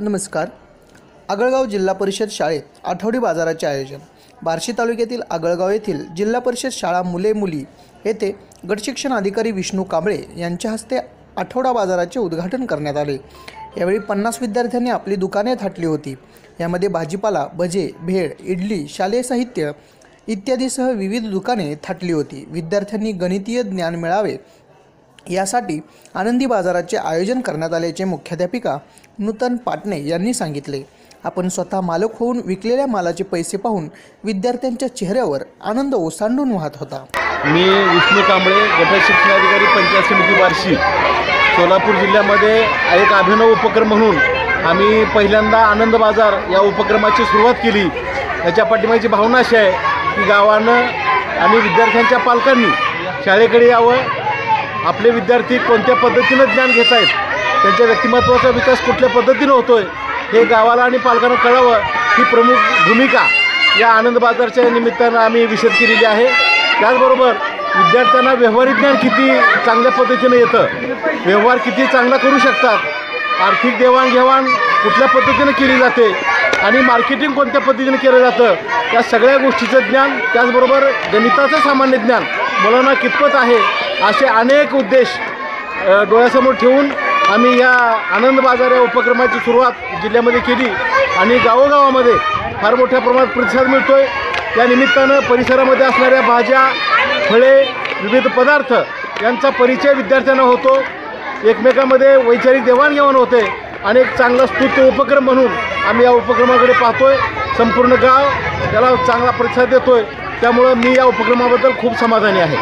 नमस्कार. आगळगाव जिल्हा परिषद शाळेत आठवडी बाजाराचे आयोजन. बार्शी तालुक्यातील आगळगाव येथील जिल्हा परिषद शाळा मुले मुली येथे गटशिक्षण अधिकारी विष्णू कांबळे यांच्या हस्ते आठवडा बाजाराचे उद्घाटन करण्यात आले. यावेळी पन्नास विद्यार्थ्यांनी आपली दुकाने थाटली होती. यामध्ये भाजीपाला भजे भेळ इडली शालेय साहित्य इत्यादीसह विविध दुकाने थाटली होती. विद्यार्थ्यांनी गणितीय ज्ञान मिळावे यासाठी आनंदी बाजाराचे आयोजन करण्यात आल्याचे मुख्याध्यापिका नूतन पाटणे यांनी सांगितले. आपण स्वतः मालक होऊन विकलेल्या मालाचे पैसे पाहून विद्यार्थ्यांच्या चेहऱ्यावर आनंद ओसांडून वाहत होता. मी विष्णू कांबळे गट शिक्षणाधिकारी पंचायत समिती बार्शी सोलापूर जिल्ह्यामध्ये एक अभिनव उपक्रम म्हणून आम्ही पहिल्यांदा आनंद बाजार या उपक्रमाची सुरुवात केली. याच्या पाठिंबाची भावना अशी आहे की गावानं आणि विद्यार्थ्यांच्या पालकांनी शाळेकडे यावं आपले विद्यार्थी कोणत्या पद्धतीनं ज्ञान घेत आहेत? त्यांच्या व्यक्तिमत्वाचा विकास कुठल्या पद्धतीनं होतो आहे हे गावाला आणि पालकांना कळावं ही प्रमुख भूमिका या आनंद बाजारच्या निमित्तानं आम्ही विशद केलेली आहे. त्याचबरोबर विद्यार्थ्यांना व्यवहारिक ज्ञान किती चांगल्या पद्धतीनं येतं? व्यवहार किती चांगला करू शकतात? आर्थिक देवाणघेवाण कुठल्या पद्धतीनं केली जाते? आणि मार्केटिंग कोणत्या पद्धतीनं केलं जातं? या सगळ्या गोष्टीचं ज्ञान त्याचबरोबर गणिताचं सामान्य ज्ञान मुलांना कितपत आहे? असे अनेक उद्देश डोळ्यासमोर ठेवून आम्ही या आनंद बाजार या उपक्रमाची सुरुवात जिल्ह्यामध्ये केली आणि गावोगावामध्ये फार मोठ्या प्रमाणात प्रतिसाद मिळतो आहे या निमित्तानं परिसरामध्ये असणाऱ्या भाज्या फळे विविध पदार्थ यांचा परिचय विद्यार्थ्यांना होतो. एकमेकामध्ये वैचारिक देवाणघेवाण होते. आणि एक चांगला स्तुत्य उपक्रम म्हणून आम्ही या उपक्रमाकडे पाहतोय. संपूर्ण गाव त्याला चांगला प्रतिसाद देतोय. त्यामुळं मी या उपक्रमाबद्दल खूप समाधानी आहे.